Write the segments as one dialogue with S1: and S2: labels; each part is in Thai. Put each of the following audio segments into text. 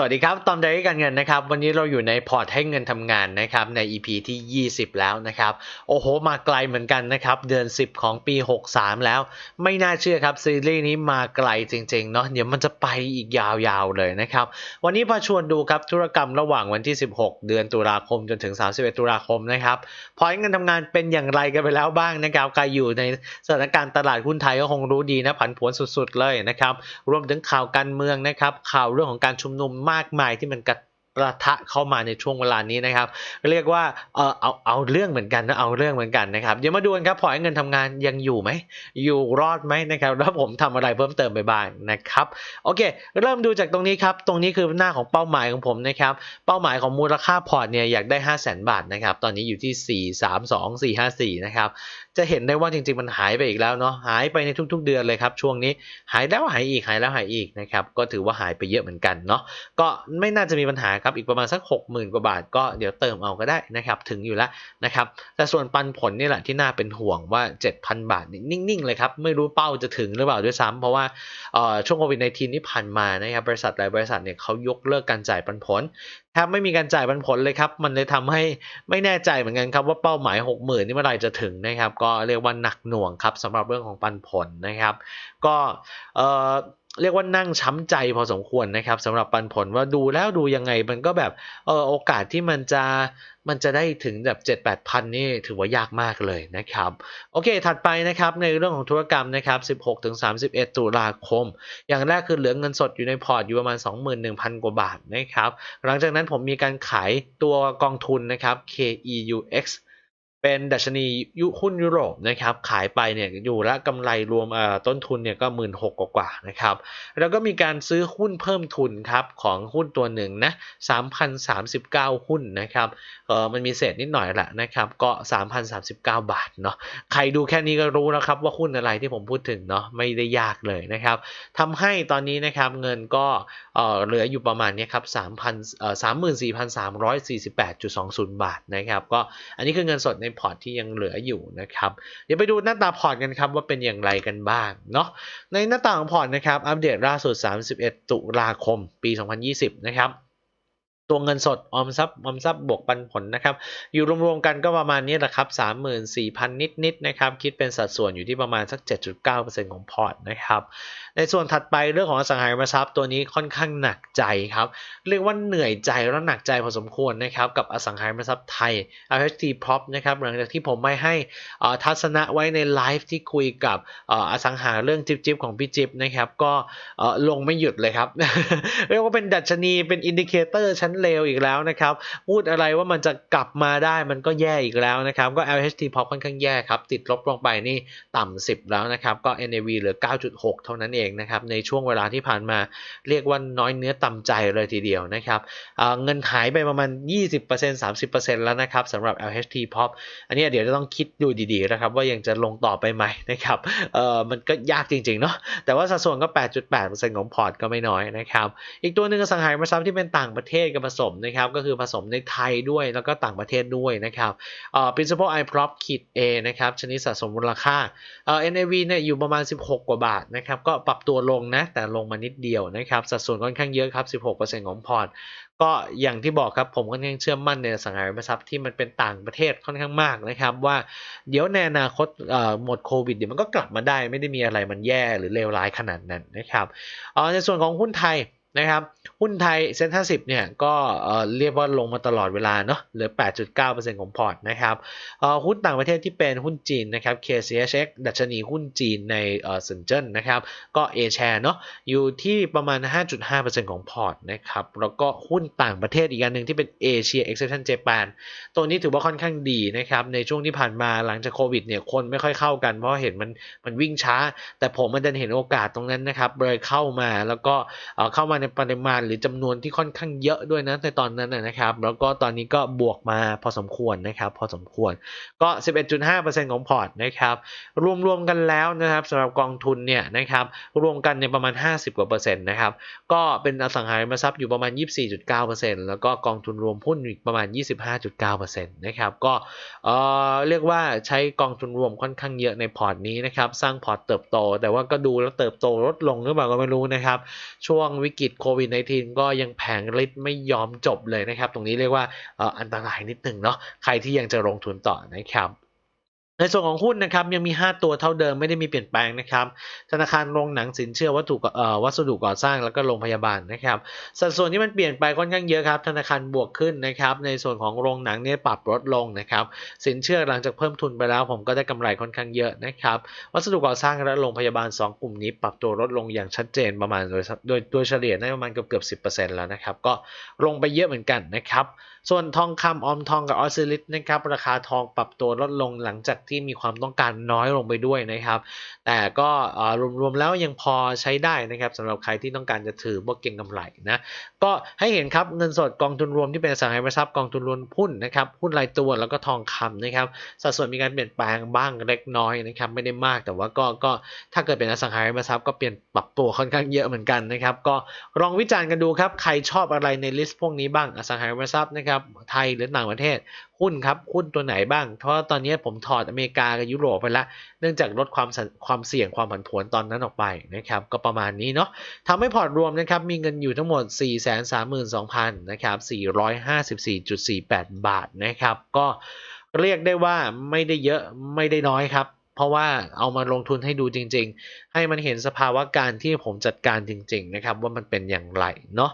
S1: สวัสดีครับ ตอมไดรี่การเงินนะครับ วันนี้เราอยู่ในพอร์ตให้เงินทำงานนะครับ ใน EP ที่ 20 แล้วนะครับ โอ้โห มาไกลเหมือนกันนะครับ เดือน 10 ของปี 63 แล้ว ไม่น่าเชื่อครับ ซีรีส์นี้มาไกลจริงๆ เนาะ เดี๋ยวมันจะไปอีกยาวๆ เลยนะครับ วันนี้พาชวนดูครับ ธุรกรรมระหว่างวันที่ 16 เดือนตุลาคมจนถึง 31 ตุลาคมนะครับ พอร์ตเงินทำงานเป็นอย่างไรกันไปแล้วบ้างนะครับ ใครอยู่ในสถานการณ์ตลาดหุ้นไทยก็คงรู้ดีนะ ผันผวนสุดๆ เลยนะครับ รวมถึงข่าวการเมืองนะครับ ข่าวเรื่องของการชุมนุมมากมายที่มันกระประทะเข้ามาในช่วงเวลานี้นะครับ เรียกว่าเออเอาเอาเรื่องเหมือนกันนะเอาเรื่องเหมือนกันนะครับเดี๋ยวมาดูกันครับพอร์ตให้เงินทำงานยังอยู่ไหมอยู่รอดไหมนะครับแล้วผมทำอะไรเพิ่มเติมไปบ้างนะครับโอเค เริ่มดูจากตรงนี้ครับตรงนี้คือหน้าของเป้าหมายของผมนะครับเป้าหมายของมูลค่าพอร์ตเนี่ยอยากได้ 5 0 0 0 0 0 บาทนะครับตอนนี้อยู่ที่ 4 3 2 4 5 4นะครับ จะเห็นได้ว่าจริง ๆ มันหายไปอีกแล้วเนาะหายไปในทุก ๆ เดือนเลยครับช่วงนี้หายแล้วหายอีกหายแล้วหายอีกนะครับก็ถือว่าหายไปเยอะเหมือนกันเนาะก็ไม่น่าจะมีปัญหาครับอีกประมาณสัก 60,000 กว่าบาท ก็เดี๋ยวเติมเอาก็ได้นะครับถึงอยู่แล้วนะครับแต่ส่วนปันผลนี่แหละที่น่าเป็นห่วงว่า 7,000 บาทนิ่งๆเลยครับไม่รู้เป้าจะถึงหรือเปล่าด้วยซ้ำเพราะว่าช่วงโควิดในทีที่ผ่านมานะครับบริษัทหลายบริษัทเนี่ยเขายกเลิกการจ่ายปันผล แทบไม่มีการจ่ายปันผลเลยครับ มันเลยทำให้ไม่แน่ใจเหมือนกันครับว่าเป้าหมาย 60,000นี่เมื่อไหร่จะถึงนะครับ ก็เรียกว่าหนักหน่วงครับสำหรับเรื่องของปันผลนะครับ ก็เอ่อ เรียกว่านั่งช้ำใจพอสมควรนะครับสำหรับปันผลว่าดูแล้วดูยังไงมันก็แบบเออโอกาสที่มันจะมันจะได้ถึงแบบ7 8พันนี่ถือว่ายากมากเลยนะครับโอเค ถัดไปนะครับในเรื่องของธุรกรรมนะครับ16ถึง31 ตุลาคม อย่างแรกคือเหลือเงินสดอยู่ในพอร์ตอยู่ประมาณ 21,000 กว่าบาทนะครับหลังจากนั้นผมมีการขายตัวกองทุนนะครับ KEUX เป็นดัชนียุหุ้นยุโรปนะครับขายไปเนี่ยอยู่ละกำไรรวมต้นทุนเนี่ยก็หมื่นหกกว่านะครับแล้วก็มีการซื้อหุ้นเพิ่มทุนครับของหุ้นตัวหนึ่งนะ3,039หุ้นนะครับเออมันมีเศษนิดหน่อยแหละนะครับก็3,039บเก้าบาทเนาะใครดูแค่นี้ก็รู้แล้วครับว่าหุ้นอะไรที่ผมพูดถึงเนาะไม่ได้ยากเลยนะครับทำให้ตอนนี้นะครับเงินก็เออเหลืออยู่ประมาณนี้ครับ3,000เอ่อ34,348.20บาทนะครับก็อันนี้คือเงินสดในพอร์ตที่ยังเหลืออยู่นะครับ เดี๋ยวไปดูหน้าตาพอร์ตกันครับว่าเป็นอย่างไรกันบ้างเนาะในหน้าตาของพอร์ตนะครับอัปเดตล่าสุด 31 ตุลาคม ปี 2020 นะครับ ตัวเงินสดออมทรัพย์ออมทรัพย์บวกปันผลนะครับ อยู่รวมๆกันก็ประมาณนี้แหละครับ 34,000 นิดๆนะครับ คิดเป็นสัดส่วนอยู่ที่ประมาณสัก 7.9%ของพอร์ตนะครับ ในส่วนถัดไปเรื่องของอสังหาริมทรัพย์ตัวนี้ค่อนข้างหนักใจครับ เรียกว่าเหนื่อยใจและหนักใจพอสมควรนะครับกับอสังหาริมทรัพย์ไทย RHT Prop นะครับหลังจากที่ผมไม่ให้ทัศนะไว้ในไลฟ์ที่คุยกับอสังหาเรื่องจิ๊บๆของพี่จิ๊บนะครับก็ลงไม่หยุดเลยครับเรียกว่าเป็นดัชนีเป็นอินดิเคเตอร์ชั้นเลวอีกแล้วนะครับ พูดอะไรว่ามันจะกลับมาได้มันก็แย่อีกแล้วนะครับ ก็ LHTPOP ค่อนข้างแย่ครับ ติดลบลงไปนี่ต่ำ10 แล้วนะครับ ก็ NAV เหลือ 9.6 เท่านั้นเองนะครับ ในช่วงเวลาที่ผ่านมาเรียกว่าน้อยเนื้อต่ำใจเลยทีเดียวนะครับเงินหายไปประมาณ 20% 30%แล้วนะครับสำหรับ LHT Pop อันนี้เดี๋ยวจะต้องคิดดูดีๆนะครับว่ายังจะลงต่อไปไหมนะครับเออมันก็ยากจริงๆเนาะแต่ว่าสัดส่วนก็ 8.8%ของพอร์ตก็ไม่น้อยนะครับ อีกตัวหนึ่งสังหาริมทรัพย์ที่เป็นต่างประเทศกับผสมนะครับก็คือผสมในไทยด้วยแล้วก็ต่างประเทศด้วยนะครับเอ่อ principal i prop ขีด A นะครับชนิดสะสมมูลค่าเอ่อ NAV เนี่ยอยู่ประมาณ 16 กว่าบาทนะครับก็ปรับตัวลงนะแต่ลงมานิดเดียวนะครับสัดส่วนค่อนข้างเยอะครับ 16%ของพอร์ตก็อย่างที่บอกครับผมค่อนข้างเชื่อมั่นในสังหาริมทรัพย์ที่มันเป็นต่างประเทศค่อนข้างมากนะครับ ว่าเดี๋ยวในอนาคตหมดโควิดเดี๋ยวมันก็กลับมาได้ ไม่ได้มีอะไรมันแย่หรือเลวร้ายขนาดนั้นนะครับในส่วนของหุ้นไทย นะครับ หุ้นไทยเซ็นทรัลสิบเนี่ยก็เรียกว่าลงมาตลอดเวลาเนาะเหลือ 8.9%ของพอร์ตนะครับหุ้นต่างประเทศที่เป็นหุ้นจีนนะครับ KCHX ดัชนีหุ้นจีนในเซินเจิ้นนะครับก็ A share เนาะอยู่ที่ประมาณ 5.5%ของพอร์ตนะครับแล้วก็หุ้นต่างประเทศอีกอันหนึ่งที่เป็น Asia Exception Japan ตัวนี้ถือว่าค่อนข้างดีนะครับในช่วงที่ผ่านมาหลังจากโควิดเนี่ยคนไม่ค่อยเข้ากันเพราะเห็นมันมันวิ่งช้า แต่ผมมันจะเห็นโอกาสตรงนั้นนะครับเลยเข้ามาแล้วก็เข้ามาในปริมาณหรือจำนวนที่ค่อนข้างเยอะด้วยนะในตอนนั้นนะครับ แล้วก็ตอนนี้ก็บวกมาพอสมควรนะครับ พอสมควรก็ 11.5%ของพอร์ตนะครับ รวมๆกันแล้วนะครับสำหรับกองทุนเนี่ยนะครับรวมกันในประมาณ 50กว่าเปอร์เซ็นต์นะครับก็เป็นอสังหาริมทรัพย์อยู่ประมาณ 24.9%แล้วก็กองทุนรวมหุ้นอีกประมาณ 25.9%นะครับก็เอ่อเรียกว่าใช้กองทุนรวมค่อนข้างเยอะในพอร์ตนี้นะครับสร้างพอร์ตเติบโต แต่ว่าก็ดูแล้วเติบโตลดลงหรือเปล่าก็ไม่รู้นะครับช่วงวิกฤตดโควิด -19 ก็ยังแผงฤทธิ์ไม่ยอมจบเลยนะครับ ตรงนี้เรียกว่าอันตรายนิดหนึ่งเนาะใครที่ยังจะลงทุนต่อนะครับ ในส่วนของหุ้นนะครับยังมี 5 ตัวเท่าเดิมไม่ได้มีเปลี่ยนแปลงนะครับธนาคารโรงหนังสินเชื่อวัตถุวัสดุก่อสร้างแล้วก็โรงพยาบาลนะครับสัดส่วนที่มันเปลี่ยนไปค่อนข้างเยอะครับธนาคารบวกขึ้นนะครับในส่วนของโรงหนังเนี่ยปรับลดลงนะครับสินเชื่อหลังจากเพิ่มทุนไปแล้ว ผมก็ได้กำไรค่อนข้างเยอะนะครับวัสดุก่อสร้างและโรงพยาบาล 2 กลุ่มนี้ ปรับตัวลดลงอย่างชัดเจนประมาณโดยโดยโดยเฉลี่ยได้ประมาณเกือบเกือบ10%แล้วนะครับก็ลงไปเยอะเหมือนกันนะครับ ส่วนทองคำออมทองกับออสซิลิตนะครับราคาทองปรับตัวลดลงหลังจากที่มีความต้องการน้อยลงไปด้วยนะครับ แต่ก็รวมๆแล้วยังพอใช้ได้นะครับสำหรับใครที่ต้องการจะถือพวกเก็งกำไรนะก็ให้เห็นครับเงินสดกองทุนรวมที่เป็นสังหาริมทรัพย์กองทุนรวมหุ้นนะครับหุ้นรายตัวแล้วก็ทองคำนะครับสัดส่วนมีการเปลี่ยนแปลงบ้างเล็กน้อยนะครับไม่ได้มากแต่ว่าก็ก็ถ้าเกิดเป็นอสังหาริมทรัพย์ก็เปลี่ยนปรับตัวค่อนข้างเยอะเหมือนกันนะครับก็ลองวิจารณ์กันดูครับใครชอบอะไรในลิสต์พวกนี้บ้างอสังหาริมทรัพย์นะครับไทยหรือต่างประเทศ หุ้นครับหุ้นตัวไหนบ้าง เพราะตอนนี้ผมถอดอเมริกากับยุโรปไปละ เนื่องจากลดความความเสี่ยงความผันผวนตอนนั้นออกไปนะครับก็ประมาณนี้เนาะทำให้พอร์ตรวมนะครับมีเงินอยู่ทั้งหมด 432,000นะครับ454.48 บาทนะครับก็เรียกได้ว่าไม่ได้เยอะไม่ได้น้อยครับ เพราะว่าเอามาลงทุนให้ดูจริง ๆ ให้มันเห็นสภาวะการที่ผมจัดการจริง ๆ นะครับ ว่ามันเป็นอย่างไรเนาะ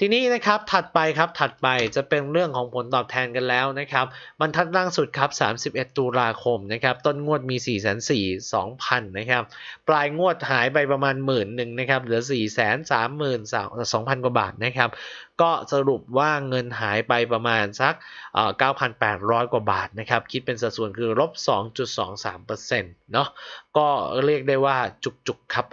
S1: ทีนี้นะครับถัดไปครับถัดไปจะเป็นเรื่องของผลตอบแทนกันแล้วนะครับบรรทัดล่างสุดครับ 31 ตุลาคมนะครับต้นงวดมี 4 4 2 0 0 0นะครับปลายงวดหายไปประมาณหมื่นหนึ่งนะครับเหลือ 4 3 3 2 0 0 0 กว่าบาทนะครับ ก็สรุปว่าเงินหายไปประมาณสัก 9,800 กว่าบาทนะครับ คิดเป็นสัดส่วนคือลบ 2.23%เนาะก็เรียกได้ว่าจุกๆครับ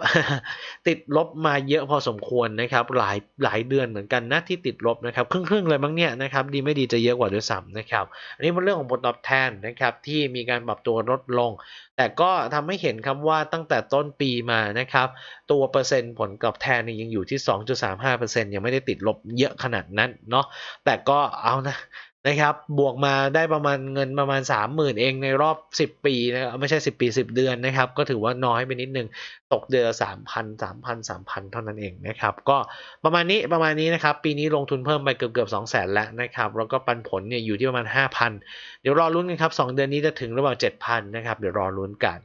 S1: ติดลบมาเยอะพอสมควรนะครับ หลายหลายเดือนเหมือนกันนะที่ติดลบนะครับ ครึ่งๆเลยมั้งเนี่ยนะครับ ดีไม่ดีจะเยอะกว่าด้วยซ้ำนะครับ อันนี้เป็นเรื่องของผลตอบแทนนะครับ ที่มีการปรับตัวลดลง แต่ก็ทำให้เห็นครับว่าตั้งแต่ต้นปีมานะครับ ตัวเปอร์เซ็นต์ผลตอบแทนยยังอยู่ที่ 2.35%ยังไม่ได้ติดลบเยอะขนาดนั้นเนาะแต่ก็เอานะนะครับบวกมาได้ประมาณเงินประมาณ 30,000 เองในรอบ 10 ปีนะครับไม่ใช่ 10 ปี 10 เดือนนะครับ ก็ถือว่าน้อยไปนิดนึง ตกเดือนละ3,000 3,000 3,000 เท่านั้นเองนะครับ ก็ประมาณนี้ประมาณนี้นะครับ ปีนี้ลงทุนเพิ่มไปเกือบเกือบ2 0 0 0 0 0แล้วนะครับ แล้วก็ปันผลเนี่ยอยู่ที่ประมาณ 5,000 เดี๋ยวรอลุ้นกันครับ 2 เดือนนี้จะถึงหรือเปล่า 7,000 นะครับ เดี๋ยวรอลุ้นกัน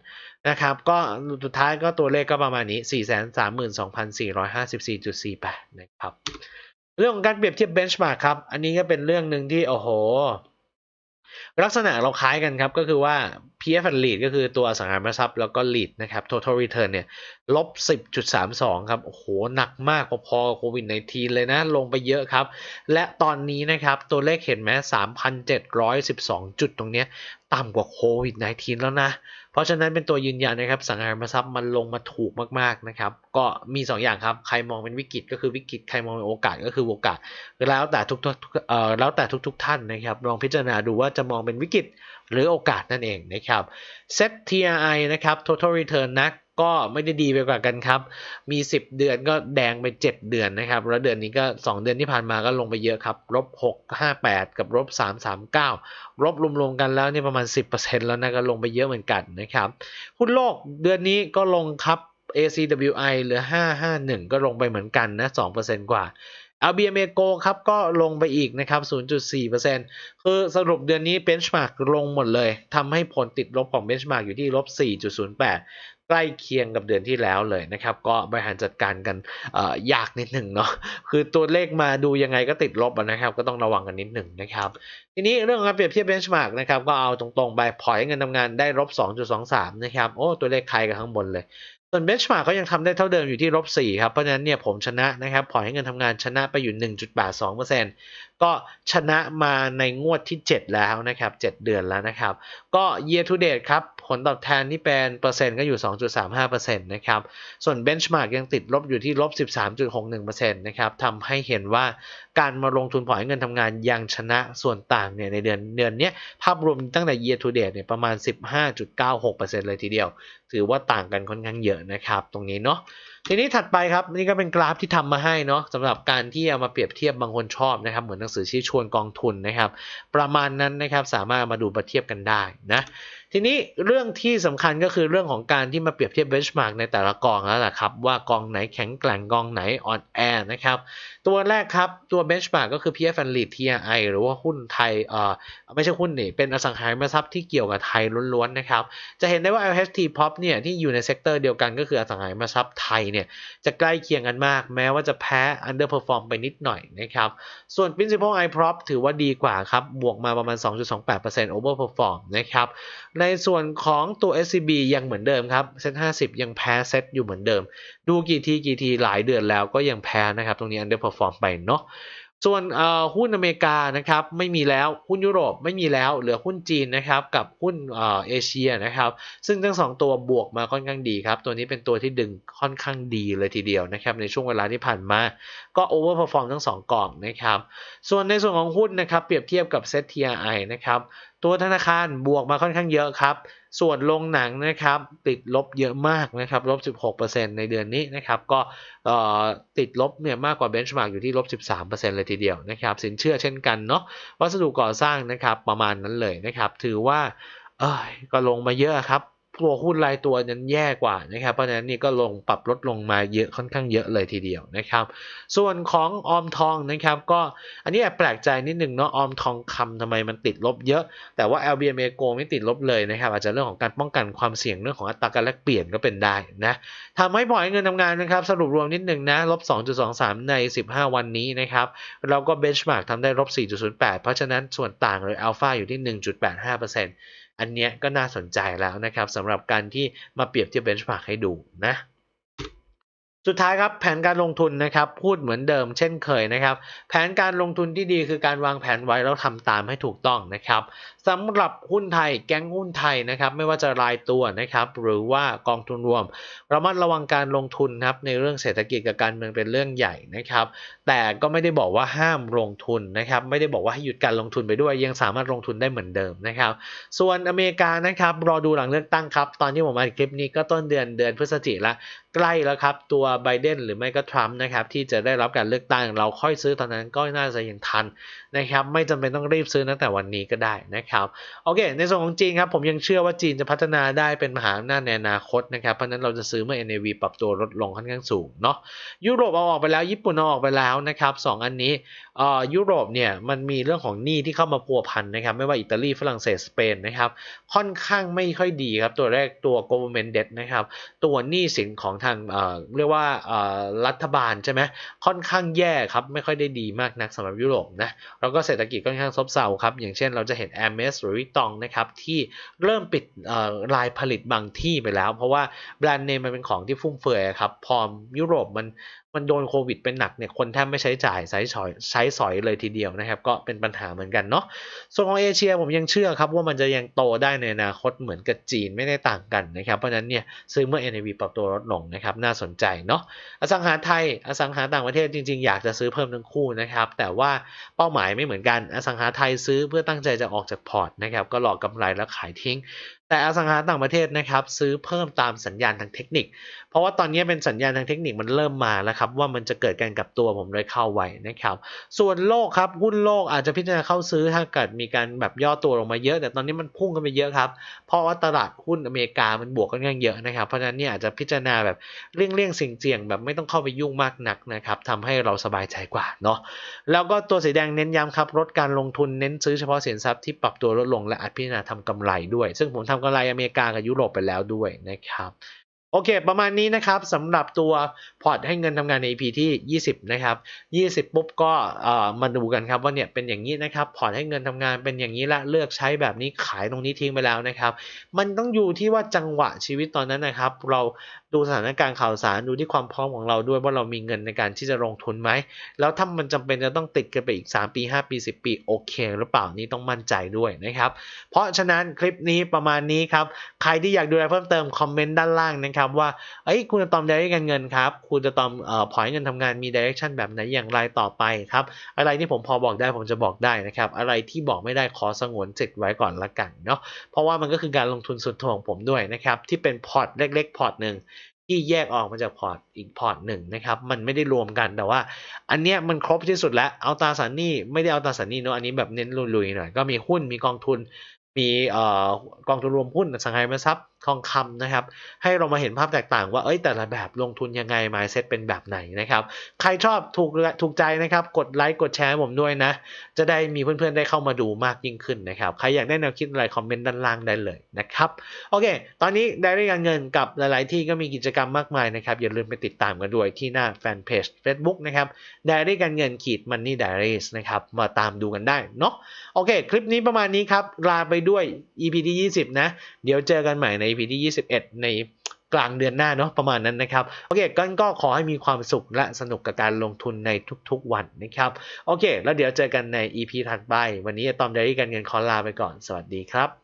S1: นะครับก็สุดท้ายก็ตัวเลขก็ประมาณนี้ 432,454.48 นะครับ เรื่องของการเปรียบเทียบเบนช์มาร์กครับ อันนี้ก็เป็นเรื่องหนึ่งที่โอ้โห ลักษณะเราคล้ายกันครับ ก็คือว่า PF and Lead ก็คือตัวอสังหาริมทรัพย์แล้วก็ Lead นะครับ Total Return เนี่ยลบ 10.32 ครับ โอ้โห หนักมากพอๆกับโควิด -19 เลยนะ ลงไปเยอะครับ และตอนนี้นะครับ ตัวเลขเห็นไหม3,712 จุดตรงเนี้ย ต่ำกว่าโควิด -19 แล้วนะ เพราะฉะนั้นเป็นตัวยืนยันนะครับสังหาริมทรัพย์มันลงมาถูกมากๆนะครับ ก็มี 2 อย่างครับ ใครมองเป็นวิกฤตก็คือวิกฤตใครมองเป็นโอกาสก็คือโอกาส แล้วแต่ทุกๆเอ่อแล้วแต่ทุก ๆ ท่านนะครับลองพิจารณาดูว่าจะมองเป็นวิกฤตหรือโอกาสนั่นเองนะครับ Set TRI นะครับ Total Return นะ ก็ไม่ได้ดีไปกว่ากันครับ มี 10 เดือนก็แดงไป 7 เดือนนะครับ แล้วเดือนนี้ก็ 2 เดือนที่ผ่านมาก็ลงไปเยอะครับลบ658 กับลบ339ลบรวมๆกันแล้วเนี่ยประมาณ 10%แล้วนะก็ลงไปเยอะเหมือนกันนะครับหุ้นโลกเดือนนี้ก็ลงครับ ACWI เหลือ 551 ก็ลงไปเหมือนกันนะ 2%กว่า LBMA Go ครับก็ลงไปอีกนะครับ 0.4%คือสรุปเดือนนี้ Benchmark ลงหมดเลยทำให้ผลติดลบของ Benchmark อยู่ที่ลบ 4.08 ใกล้เคียงกับเดือนที่แล้วเลยนะครับ ก็บริหารจัดการกันยากนิดหนึ่งเนาะคือตัวเลขมาดูยังไงก็ติดลบนะครับ ก็ต้องระวังกันนิดหนึ่งนะครับ ทีนี้เรื่องการเปรียบเทียบ Benchmark นะครับก็เอาตรงๆไปพอยเงินทำงานได้ลบ 2.23 นะครับโอ้ตัวเลขใครกันข้างบนเลย ส่วน benchmark ก็ยังทำได้เท่าเดิมอยู่ที่ลบ4ครับ เพราะฉะนั้นเนี่ยผมชนะนะครับพอร์ตให้เงินทำงานชนะไปอยู่ 1.82%ก็ชนะมาในงวดที่ 7 แล้วนะครับ 7 เดือนแล้วนะครับ ก็ year to date ครับ ผลตอบแทนที่เป็นเปอร์เซ็นต์ก็อยู่ 2.35%นะครับ ส่วน benchmark ยังติดลบอยู่ที่ลบ 13.61%นะครับทำให้เห็นว่าการมาลงทุนพอร์ตให้เงินทำงานยังชนะส่วนต่างเนี่ยในเดือนเดือนนี้ภาพรวมตั้งแต่ year to date เนี่ยประมาณ 15.96%เลยทีเดียว ถือว่าต่างกันค่อนข้างเยอะนะครับ ตรงนี้เนาะทีนี้ถัดไปครับนี่ก็เป็นกราฟที่ทำมาให้เนาะสำหรับการที่เอามาเปรียบเทียบบางคนชอบนะครับ เหมือนหนังสือชี้ชวนกองทุนนะครับ ประมาณนั้นนะครับสามารถมาดูมาเทียบกันได้นะ ทีนี้เรื่องที่สำคัญก็คือเรื่องของการที่มาเปรียบเทียบเบนช์มาร์กในแต่ละกองแล้วแหละครับ ว่ากองไหนแข็งแกร่งกองไหนอ่อนแอนะครับ ตัวแรกครับ ตัวเบนช์มาร์กก็คือ PF and Lead TRI หรือว่าหุ้นไทยเอ่อไม่ใช่หุ้นนี่เป็นอสังหาริมทรัพย์ที่เกี่ยวกับไทยล้วนๆนะครับ จะเห็นได้ว่า LHT Pop เนี่ยที่อยู่ในเซกเตอร์เดียวกันก็คืออสังหาริมทรัพย์ไทยเนี่ยจะใกล้เคียงกันมาก แม้ว่าจะแพ้ underperform ไปนิดหน่อยนะครับส่วน Principal iProp ถือว่าดีกว่าครับบวกมาประมาณ 2.28% overperform นะครับในส่วนของตัว SCB ยังเหมือนเดิมครับเซ็ต50 ยังแพ้เซ็ตอยู่เหมือนเดิม ดูกี่ทีกี่ทีหลายเดือนแล้วก็ยังแพ้นะครับ ตรงนี้ underperform ไปเนาะส่วนหุ้นอเมริกานะครับไม่มีแล้วหุ้นยุโรปไม่มีแล้วเหลือหุ้นจีนนะครับกับหุ้นเอเชียนะครับซึ่งทั้งสองตัวบวกมาค่อนข้างดีครับตัวนี้เป็นตัวที่ดึงค่อนข้างดีเลยทีเดียวนะครับในช่วงเวลาที่ผ่านมา ก็ overperform ทั้งสองกล่องนะครับส่วนในส่วนของหุ้นนะครับเปรียบเทียบกับ Set TRI นะครับ ตัวธนาคารบวกมาค่อนข้างเยอะครับ ส่วนโรงหนังนะครับติดลบเยอะมากนะครับลบ 16%ในเดือนนี้นะครับก็ติดลบเนี่ยมากกว่าเบนช์มาร์กอยู่ที่ลบ 13%เลยทีเดียวนะครับสินเชื่อเช่นกันเนาะวัสดุก่อสร้างนะครับประมาณนั้นเลยนะครับถือว่าเออก็ลงมาเยอะครับ ตัวหุ้นรายตัวนั้นแย่กว่านะครับเพราะฉะนั้นนี่ก็ลงปรับลดลงมาเยอะค่อนข้างเยอะเลยทีเดียวนะครับ ส่วนของออมทองนะครับ ก็อันนี้แปลกใจนิดหนึ่งเนาะออมทองคำทำไมมันติดลบเยอะ แต่ว่า LBMA Go ไม่ติดลบเลยนะครับ อาจจะเรื่องของการป้องกันความเสี่ยงเรื่องของอัตราการแลกเปลี่ยนก็เป็นได้นะทำให้พอร์ตเงินทำงานนะครับ สรุปรวมนิดหนึ่งนะลบ2.23 ใน 15 วันนี้นะครับเราก็เบนช์มาร์กทำได้ลบ4.08 เพราะฉะนั้นส่วนต่างเลยอัลฟาอยู่ที่ 1.85% อันเนี้ยก็น่าสนใจแล้วนะครับสำหรับการที่มาเปรียบเทียบเบนช์มาร์กให้ดูนะ สุดท้ายครับแผนการลงทุนนะครับพูดเหมือนเดิมเช่นเคยนะครับ แผนการลงทุนที่ดีคือการวางแผนไว้แล้วทำตามให้ถูกต้องนะครับสำหรับหุ้นไทยแก๊งหุ้นไทยนะครับไม่ว่าจะรายตัวนะครับหรือว่ากองทุนรวมระมัดระวังการลงทุนครับในเรื่องเศรษฐกิจกับการเมืองเป็นเรื่องใหญ่นะครับแต่ก็ไม่ได้บอกว่าห้ามลงทุนนะครับไม่ได้บอกว่าให้หยุดการลงทุนไปด้วย ยังสามารถลงทุนได้เหมือนเดิมนะครับส่วนอเมริกานะครับรอดูหลังเลือกตั้งครับตอนที่ผมมาคลิปนี้ก็ต้นเดือนเดือนพฤศจิกายนละใกล้แล้วครับตัวไบเดนหรือไม่ก็ทรัมป์นะครับที่จะได้รับการเลือกตั้งเราค่อยซื้อตอนนั้นก็น่าจะยังทันนะครับไม่จำเป็นต้องรีบซื้อตั้งแต่วันนี้ก็ได้นะครับโอเค ในส่วนของจีนครับผมยังเชื่อว่าจีนจะพัฒนาได้เป็นมหาอำนาจในอนาคตนะครับเพราะนั้นเราจะซื้อเมื่อ NAV ปรับตัวลดลงค่อนข้างสูงเนาะยุโรปเอาออกไปแล้วญี่ปุ่นเอาออกไปแล้วนะครับสองอันนี้เอ่อยุโรปเนี่ยมันมีเรื่องของหนี้ที่เข้ามาพัวพันนะครับไม่ว่าอิตาลีฝรั่งเศสสเปนนะครับค่อนข้างไม่ค่อยดีครับตัวแรกตัว government debt นะครับตัวหนี้สินของทางเอ่อเรียกว่าเอ่อรัฐบาลใช่ไหมค่อนข้างแย่ครับ ไม่ค่อยได้ดีมากนักสำหรับยุโรปนะแล้วก็เศรษฐกิจค่อนข้างซบเซาครับ อย่างเช่นเราจะเห็น a อ m e s หรือวิตองนะครับ ที่เริ่มปิดรายผลิตบางที่ไปแล้ว เพราะว่าแบรนด์เนมมันเป็นของที่ฟุ่มเฟือยครับ พอยุโรปมัน มันโดนโควิดเป็นหนักเนี่ยคนแทบไม่ใช้จ่ายใช้สอยใช้สอยเลยทีเดียวนะครับ ก็เป็นปัญหาเหมือนกันเนาะส่วนของเอเชียผมยังเชื่อครับว่ามันจะยังโตได้ในอนาคตเหมือนกับจีนไม่ได้ต่างกันนะครับ เพราะนั้นเนี่ยซื้อเมื่อ NAV ปรับตัวลดลงนะครับน่าสนใจเนาะอสังหาไทยอสังหาต่างประเทศจริง ๆ อยากจะซื้อเพิ่มทั้งคู่นะครับแต่ว่าเป้าหมายไม่เหมือนกันอสังหาไทยซื้อเพื่อตั้งใจจะออกจากพอร์ตนะครับก็หลอกกำไรแล้วขายทิ้ง แต่อสังหาต่างประเทศนะครับซื้อเพิ่มตามสัญญาณทางเทคนิค เพราะว่าตอนนี้เป็นสัญญาณทางเทคนิคมันเริ่มมาแล้วครับว่ามันจะเกิดการกลับตัวผมเลยเข้าไว้นะครับ ส่วนโลกครับหุ้นโลกอาจจะพิจารณาเข้าซื้อถ้าเกิดมีการแบบย่อตัวลงมาเยอะ แต่ตอนนี้มันพุ่งกันไปเยอะครับ เพราะว่าตลาดหุ้นอเมริกามันบวกกันอย่างเยอะนะครับ เพราะฉะนั้นเนี่ยอาจจะพิจารณาแบบเลี่ยงเลี่ยงสิ่งเสี่ยงแบบไม่ต้องเข้าไปยุ่งมากนักนะครับทำให้เราสบายใจกว่าเนาะแล้วก็ตัวสีแดงเน้นย้ำครับลดการลงทุนเน้นซื้อเฉพาะสินทรัพย์ที่ปรับตัวลดลงและอาจพิจารณาทำกำไรด้วย ซึ่งผมทำก็ไรอเมริกากับยุโรปไปแล้วด้วยนะครับ โอเค ประมาณนี้นะครับสำหรับตัวพอร์ตให้เงินทำงานใน EP ที่ 20 นะครับ 20 ปุ๊บก็มาดูกันครับว่าเนี่ยเป็นอย่างนี้นะครับ พอร์ตให้เงินทำงานเป็นอย่างนี้ละเลือกใช้แบบนี้ขายตรงนี้ทิ้งไปแล้วนะครับ มันต้องอยู่ที่ว่าจังหวะชีวิตตอนนั้นนะครับ เราดูสถานการณ์ข่าวสารดูที่ความพร้อมของเราด้วยว่าเรามีเงินในการที่จะลงทุนไหม แล้วถ้ามันจำเป็นจะต้องติดกันไปอีก 3 ปี 5 ปี 10 ปีโอเคหรือเปล่านี่ต้องมั่นใจด้วยนะครับ เพราะฉะนั้นคลิปนี้ประมาณนี้ครับใครที่อยากดูอะไรเพิ่มเติมคอมเมนต์ด้านล่างนะครับครับว่าเอ้ยคุณจะตอม direct การเงินครับ คุณจะตอมเอ่อพอยเงินทำงานมี direction แบบไหนอย่างไรต่อไปครับ อะไรที่ผมพอบอกได้ผมจะบอกได้นะครับ อะไรที่บอกไม่ได้ขอสงวนสิทธิ์ไว้ก่อนละกันเนาะเพราะว่ามันก็คือการลงทุนส่วนตัวของผมด้วยนะครับ ที่เป็นพอร์ตเล็ก ๆ พอร์ตหนึ่งที่แยกออกมาจากพอร์ตอีกพอร์ตหนึ่งนะครับ มันไม่ได้รวมกันแต่ว่า อันเนี้ยมันครบที่สุดแล้วเอาตราสารหนี้ไม่ได้เอาตราสารหนี้เนาะอันนี้แบบเน้นลุยๆหน่อยก็มีหุ้นมีกองทุนมีเอ่อกองทุนรวมหุ้นสังหาริมทรัพย์ ทองคำนะครับ ให้เรามาเห็นภาพแตกต่างว่าเอ้ยแต่ละแบบลงทุนยังไง mindset เป็นแบบไหนนะครับ ใครชอบถูกถูกใจนะครับ กดไลค์กดแชร์ให้ผมด้วยนะ จะได้มีเพื่อนๆได้เข้ามาดูมากยิ่งขึ้นนะครับ ใครอยากได้แนวคิดอะไรคอมเมนต์ด้านล่างได้เลยนะครับ โอเค ตอนนี้ได้เรื่องเงินกับหลายๆ ที่ก็มีกิจกรรมมากมายนะครับ อย่าลืมไปติดตามกันด้วยที่หน้าแฟนเพจ Facebook นะครับ d ด a r y การเงินขีด Money Diaries นะครับมาตามดูกันได้เนาะโอเค คลิปนี้ประมาณนี้ครับลาไปด้วย EP ที่20 นะ เดี๋ยวเจอกันใหม่ใน EP ที่ 21 ในกลางเดือนหน้าเนาะประมาณนั้นนะครับโอเคกันก็ขอให้มีความสุขและสนุกกับการลงทุนในทุกๆวันนะครับโอเค แล้วเดี๋ยวเจอกันใน EP ถัดไป วันนี้ตอมเดรี่กันเงินขอลาไปก่อนสวัสดีครับ